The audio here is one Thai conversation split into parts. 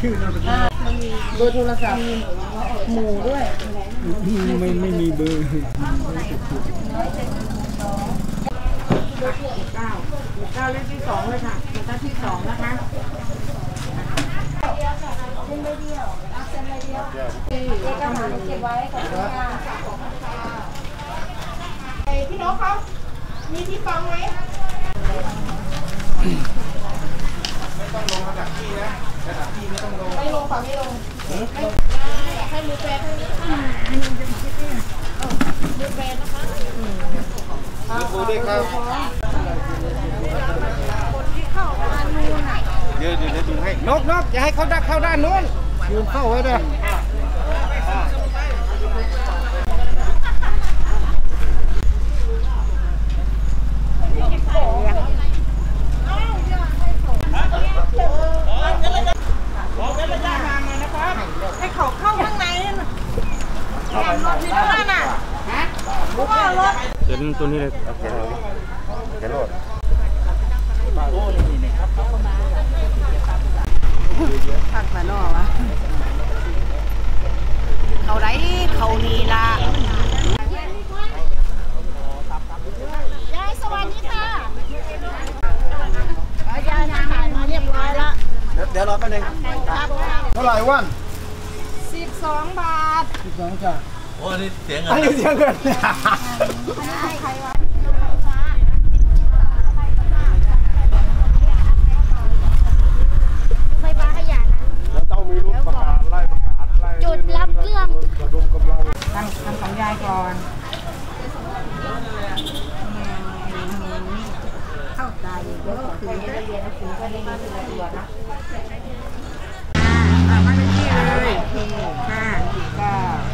ชื่อนามสกุลเบอร์โทรศัพท์หมู่ด้วย ไม่ไม่มีเบอร์เก้าเก้าเลขที่สองเลยค่ะบรรทัดที่สองนะคะเส้นใบเดียวเส้นใบเดียวเอกสารเก็บไว้ก่อนค่ะพี่นกเขามีที่ฟังไหม ต้องลงระดับที่นะระดับที่ไม่ต้องลงไม่ลงป่ะไม่ลงให้ให้มือแฟนให้มือแฟนนะคะมือครูด้วยครับคนที่เข้าด้านนู้บเดี๋ยวเดี๋ยวดูให้นกนกอย่าให้เขาเข้าด้านนู้นยืนเข้าไว้ด้วย ให้เขาเข้าข้างในน่ะรถนี่ด้วยน่ะ เพราะว่ารถเดี๋ยวตัวนี้เลยโอเคเลยเดี๋ยวโหลดผักปลาหน่อวะเขาได้เขานีละยายสวัสดีค่ะยายอาหารมาเรียบร้อยล้วเดี๋ยวรอแป๊บนึงเท่าไหร่วันสิบสองบาทสิบเรื่องตั้ง ทำของยายก่อนเข้าตาอยู่เยอะคือไม่ได้เรียนหนังสือก็ได้มาเป็นตัวนะอะมา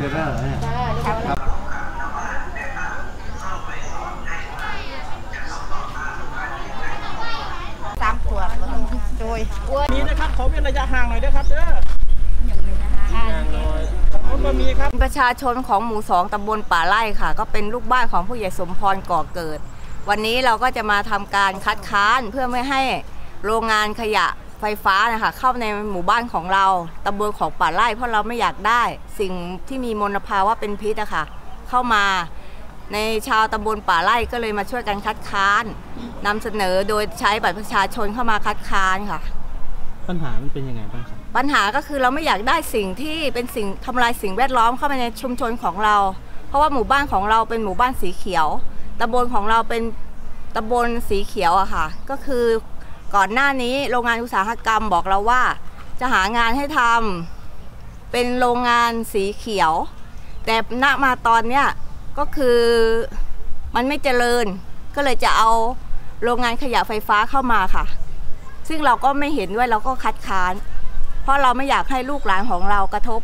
เป็นที่เลยห้าเก้าเดี๋ยวได้เหรอเนี่ยสามขวดโดยมีนะครับขอเว้นระยะห่างหน่อยด้วยครับเด้อรถบะหมี่ครับประชาชนของหมู่สองตำบลป่าไร่ค่ะ ก็เป็นลูกบ้านของผู้ใหญ่สมพรก่อเกิด วันนี้เราก็จะมาทำการคัดค้านเพื่อไม่ให้โรงงานขยะ ไฟฟ้านะคะเข้าในหมู่บ้านของเราตำบลของป่าไร่เพราะเราไม่อยากได้ สิ่งที่มีมลภาวะเป็นพิษอะค่ะเข้ามาในชาวตำบลป่าไร่ก็เลยมาช่วยกันคัดค้านนำเสนอโดยใช้บัตรประชาชนเข้ามาคัดค้านค่ะ ปัญหามันเป็นยังไงบ้างครับปัญหาก็คือเราไม่อยากได้สิ่งที่เป็นสิ่งทำลายสิ่งแวดล้อมเข้ามาในชุมชนของเรา เพราะว่าหมู่บ้านของเราเป็นหมู่บ้านสีเขียวตำบลของเราเป็นตำบลสีเขียวอะค่ะ ก็คือ ก่อนหน้านี้โรงงานอุตสาหกรรมบอกเราว่า จะหางานให้ทำเป็นโรงงานสีเขียว แต่ณมาตอนเนี้ยก็คือมันไม่เจริญ ก็เลยจะเอาโรงงานขยะไฟฟ้าเข้ามาค่ะ ซึ่งเราก็ไม่เห็นด้วยเราก็คัดค้าน เพราะเราไม่อยากให้ลูกหลานของเรากระทบ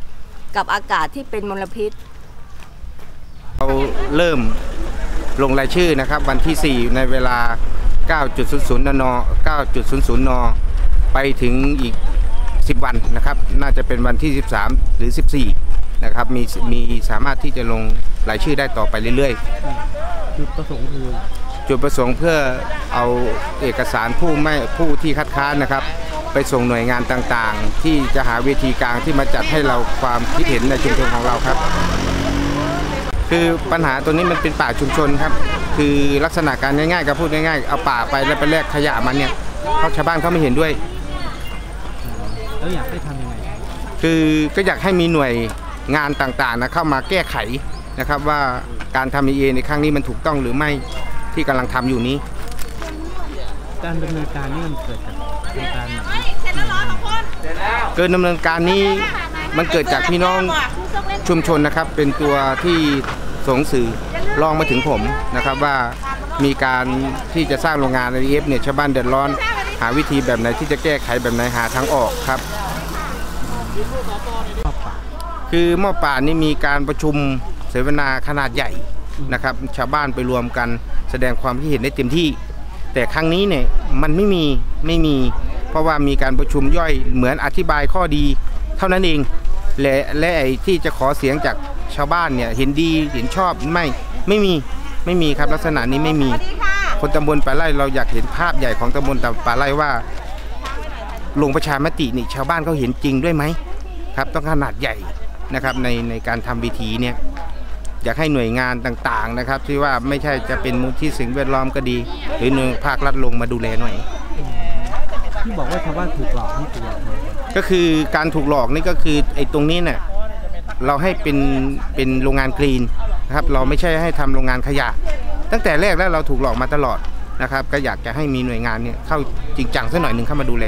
กับอากาศที่เป็นมลพิษ เราเริ่มลงรายชื่อนะครับวันที่ 4 ในเวลา 9.00 น 9.00 น ไปถึงอีก 10 วันนะครับ น่าจะเป็นวันที่ 13 หรือ 14 นะครับ มีมีสามารถที่จะลงรายชื่อได้ต่อไปเรื่อยๆ จุดประสงค์คือจุดประสงค์เพื่อเอาเอกสารผู้ไม่ผู้ที่คัดค้านนะครับ ไปส่งหน่วยงานต่างๆ ที่จะหาเวทีกลางที่มาจัดให้เราความคิดเห็นในชุมชนของเราครับ คือปัญหาตัวนี้มันเป็นป่าชุมชนครับ คือลักษณะการง่ายๆก็พูดง่ายๆเอาป่าไปแล้วไปแลกขยะมันเนี่ยเขาชาวบ้านเขาไม่เห็นด้วย แล้วอยากให้ทำยังไงคือก็อยากให้มีหน่วยงานต่างๆนะเข้ามาแก้ไขนะครับว่าการทำเอในครั้งนี้มันถูกต้องหรือไม่ที่กำลังทำอยู่นี้ การดำเนินการนี่มันเกิดจากโครงการไหนเกินดำเนินการนี้มันเกิดจากพี่น้องชุมชนนะครับ เป็นตัวที่ ส่งสื่อลองมาถึงผมนะครับว่ามีการที่จะสร้างโรงงาน IF เนี่ยชาวบ้านเดือดร้อน หาวิธีแบบไหนที่จะแก้ไขแบบไหนหาทางออกครับ คือหม้อป่านี่มีการประชุมเสวนาขนาดใหญ่นะครับ ชาวบ้านไปรวมกันแสดงความคิดเห็นได้เต็มที่ แต่ครั้งนี้เนี่ยมันไม่มีไม่มี เพราะว่ามีการประชุมย่อยเหมือนอธิบายข้อดี เท่านั้นเองและและไอ้ที่จะขอเสียงจาก ชาวบ้านเนี่ยเห็นดีเห็นชอบไม่ไม่มีไม่มีครับลักษณะนี้ไม่มีสวัสดีค่ะคนตำบลป่าไร่เราอยากเห็นภาพใหญ่ของตำบลป่าไร่ว่าลงประชามตินี่ชาวบ้านเขาเห็นจริงด้วยไหมครับต้องขนาดใหญ่นะครับในในการทำวิธีเนี่ยอยากให้หน่วยงานต่างๆนะครับ ที่ว่าไม่ใช่จะเป็นมูลที่สิ่งแวดล้อมก็ดี หรือหน่วยภาครัฐลงมาดูแลหน่อยที่บอกว่าชาวบ้านถูกหลอกนี่คืออย่างไรก็คือการถูกหลอกนี่ก็คือไอ้ตรงนี้เนี่ย เราให้เป็นเป็นโรงงานกรีนนะครับเราไม่ใช่ให้ทำโรงงานขยะ ตั้งแต่แรกแล้วเราถูกหลอกมาตลอดนะครับ ก็อยากจะให้มีหน่วยงานเนี่ยเข้าจริงจังสักหน่อยหนึ่งเข้ามาดูแล